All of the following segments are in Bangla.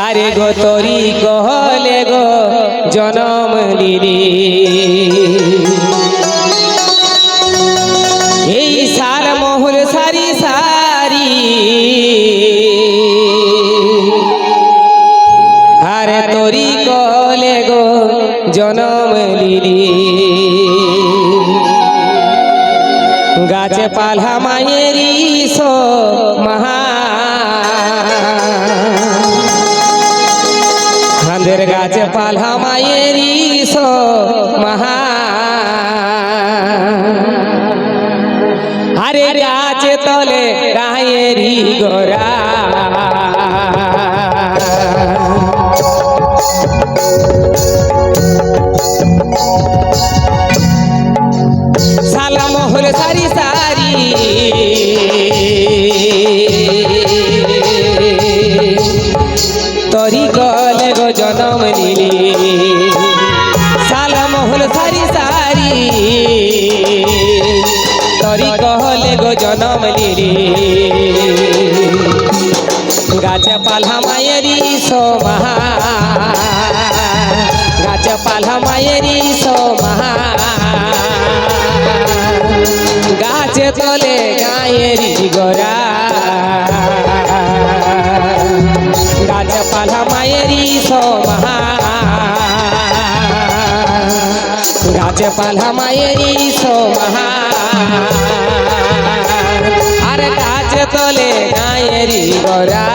আরে গো তরি গহলে গো জনম লিরি এই সার মহুল সারি সারি। আরে তরি গলে গো জনম গাছে পালা মায়েরি সো মহা। গাছে পালা মায়েরি সো মহা। আরে গাছে তলে রায়েরি গোরা জনম নিলি গাছে পালা মায়েরি সোমাহা গাছে পালা মায়েরি সোমাহা গাছে তলে গায়েরি গোরা গাছে পালা মায়েরি সোমাহা গাছে পালা মায়েরি সোমাহা আর কাছে তলে গায়েরি গোরা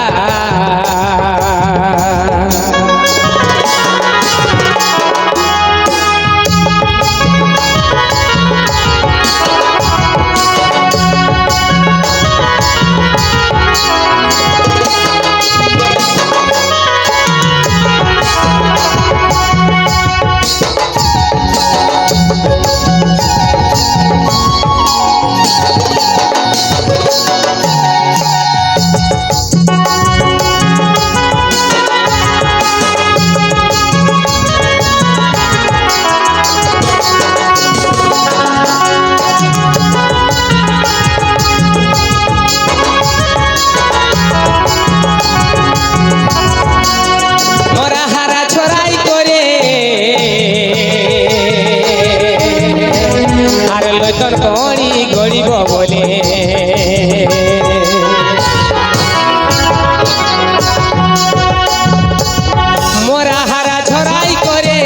ছড়াই করে।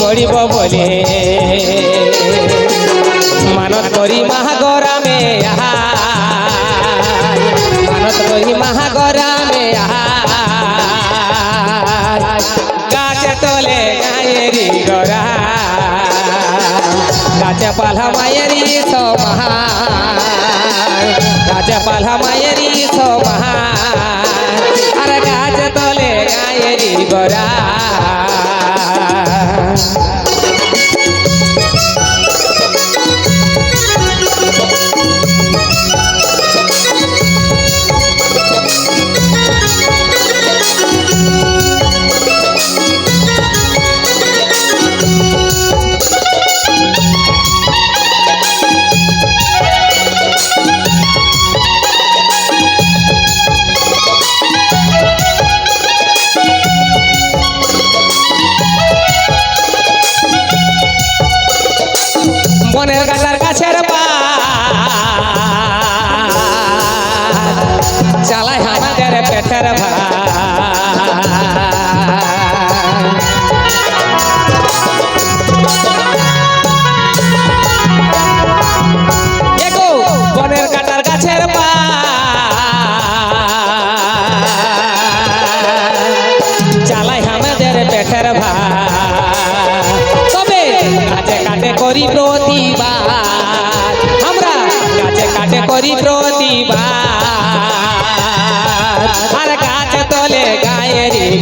গড়িব বলে। মানত করি মহাগরামে আহা মানত করি মহাগরামে গাছে পালা মায়েরি সমাহা গাছে পালা মায়েরি সমাহা আর গাছ তলে গায়েরি গরা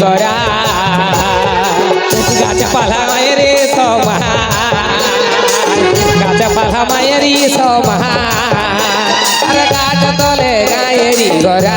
গায়েরি গড়া গাছে পালা মায়েরি সমাজ গাছে পালা মায়েরি সমাজ আর গাছে তলে গায়েরি গড়া।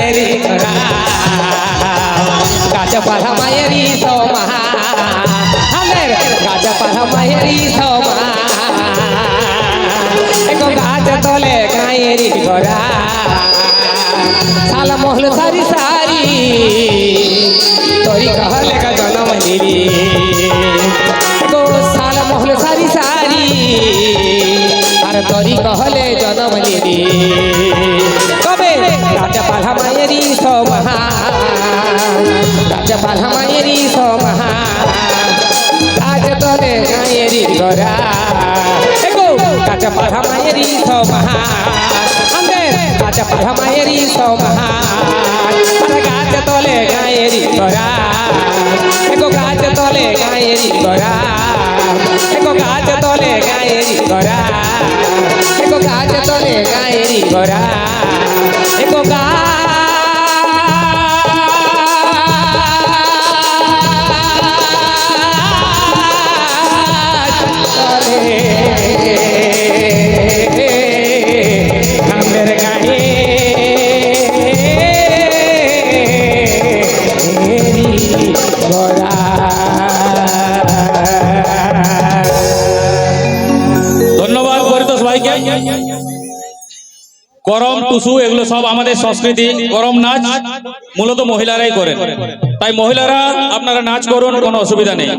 মায়েরি গাছপালা মায়েরি সোমা হামের গাছপালা মায়েরি সোমা এক গাছ তলে গায়েরি ঘোরা সালা মহল সারি সারি। তোরি কহলে কা জনম পালা মায়েরি সোমহা আমাদের রাজা পালা মায়েরি সোমহা আর গাছ তলে গায়েরি গরা এগো গাছ তলে গায়েরি গরা এগো গাছ তলে গায়েরি গরা এগো গাছ তলে গায়েরি গরা এগো ধন্যবাদ ভাইকে। করম টুসু, এগুলো সব আমাদের সংস্কৃতি। করম নাচ মূলত মহিলারাই করেন। তাই মহিলারা আপনারা নাচ করুন, কোনো অসুবিধা নেই।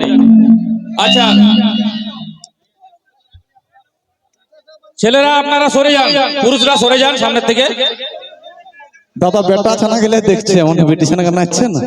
আচ্ছা ছেলেরা আপনারা সরে যান, পুরুষরা সরে যান সামনের থেকে। দাদা, বেটা ছানা গেলে দেখছে, এমন বেটি ছানা নাচছে না।